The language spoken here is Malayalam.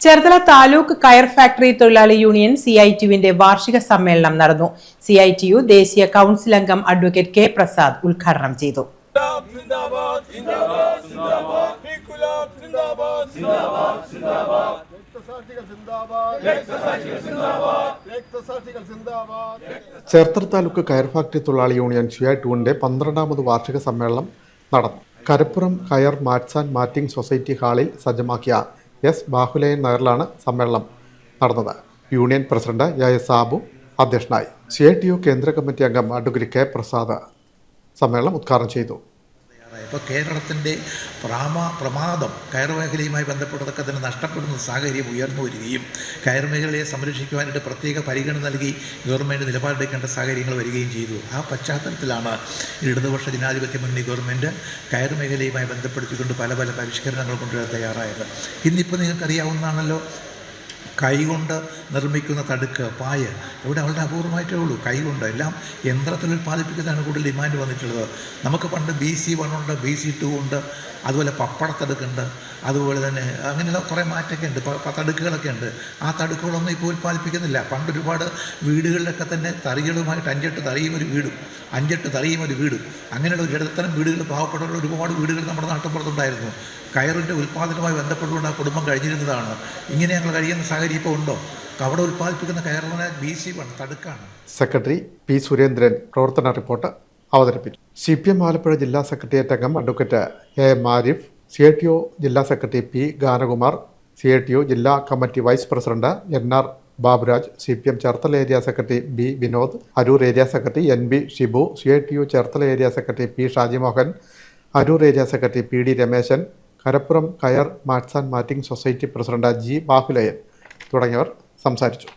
ചേർത്തല താലൂക്ക് കയർ ഫാക്ടറി തൊഴിലാളി യൂണിയൻ സി ഐ ടിയുവിന്റെ വാർഷിക സമ്മേളനം നടന്നു. സി ഐ ടിയു ദേശീയ കൗൺസിൽ അംഗം അഡ്വക്കേറ്റ് കെ പ്രസാദ് ഉദ്ഘാടനം ചെയ്തു. ചേർത്തല താലൂക്ക് കയർ ഫാക്ടറി തൊഴിലാളി യൂണിയൻ സി ഐ ടുവിന്റെ പന്ത്രണ്ടാമത് വാർഷിക സമ്മേളനം നടന്നു. Karappuram coir mats and matting society ഹാളിൽ സജ്ജമാക്കിയ എസ് ബാഹുലയൻ നഗറിലാണ് സമ്മേളനം നടന്നത്. Union president A S Sabu അധ്യക്ഷനായി. സി ഐ ടി യു കേന്ദ്ര കമ്മിറ്റി അംഗം അഡ്വക്കേറ്റ് കെ പ്രസാദ് സമ്മേളനം ഉദ്ഘാടനം ചെയ്തു. ഇപ്പോൾ കേരളത്തിന്റെ പ്രാമാ പ്രമാദം കയർ മേഖലയുമായി ബന്ധപ്പെട്ടതൊക്കെ തന്നെ നഷ്ടപ്പെടുന്ന സാഹചര്യം ഉയർന്നു വരികയും കയർ മേഖലയെ സംരക്ഷിക്കുവാനായിട്ട് പ്രത്യേക പരിഗണന നൽകി ഗവൺമെന്റ് നിലപാടെടുക്കേണ്ട സാഹചര്യങ്ങൾ വരികയും ചെയ്തു. ആ പശ്ചാത്തലത്തിലാണ് ഇടതുപക്ഷ ജനാധിപത്യ മുന്നണി ഗവൺമെന്റ് കയർ മേഖലയുമായി ബന്ധപ്പെടുത്തിക്കൊണ്ട് പല പല പരിഷ്കരണങ്ങൾ കൊണ്ടുവരാൻ തയ്യാറായത്. ഇന്നിപ്പോൾ നിങ്ങൾക്കറിയാവുന്നതാണല്ലോ കൈകൊണ്ട് നിർമ്മിക്കുന്ന തടുക്ക് പായ ഇവിടെ അവളുടെ അപൂർവമായിട്ടേ ഉള്ളൂ. കൈകൊണ്ട് എല്ലാം യന്ത്രത്തിൽ ഉൽപ്പാദിപ്പിക്കുന്നതാണ് കൂടുതൽ ഡിമാൻഡ് വന്നിട്ടുള്ളത്. നമുക്ക് പണ്ട് ബി സി വൺ ഉണ്ട് ബി സി ടു ഉണ്ട് അതുപോലെ പപ്പടത്തടുക്കുണ്ട് അതുപോലെ തന്നെ അങ്ങനെയുള്ള കുറേ മാറ്റമൊക്കെ ഉണ്ട്. തടുക്കുകളൊക്കെ ഉണ്ട്. ആ തടുക്കുകളൊന്നും ഇപ്പോൾ ഉൽപ്പാദിപ്പിക്കുന്നില്ല പണ്ട് ഒരുപാട് വീടുകളിലൊക്കെ തന്നെ തറികളുമായിട്ട് അഞ്ചെട്ട് തറിയും ഒരു വീടും അഞ്ചെട്ട് തറിയും ഒരു വീടും. അങ്ങനെയുള്ള ഒരു ഇടത്തരം വീടുകൾ പാവപ്പെട്ടുള്ള ഒരുപാട് വീടുകൾ നമ്മുടെ നാട്ടിൻപുറത്തുണ്ടായിരുന്നു കയറിന്റെ ഉൽപ്പാദനവുമായി ബന്ധപ്പെട്ടുകൊണ്ട് ആ കുടുംബം കഴിഞ്ഞിരുന്നതാണ്. ഇങ്ങനെ ഞങ്ങൾ കഴിയുന്ന സാഹചര്യം ഇപ്പോൾ ഉണ്ടോ? അവിടെ ഉൽപ്പാദിപ്പിക്കുന്ന സി വൺ തടുക്കാണ്. സെക്രട്ടറി പി സുരേന്ദ്രൻ പ്രവർത്തന റിപ്പോർട്ട് അവതരിപ്പിച്ചു. സി പി എം ആലപ്പുഴ ജില്ലാ സെക്രട്ടേറിയറ്റ് അംഗം advocate A M Arif C I T O ജില്ലാ secretary P Ganakumar C I T O ജില്ലാ committee vice president N R Baburaj C P M Cherthala area secretary B Vinod Aroor area secretary N B Shibu C I T U Cherthala area secretary P Shajimohan Aroor area secretary P D Rameshan Karappuram coir mats and matting society president G Bahulayan തുടങ്ങിയവർ സംസാരിച്ചു.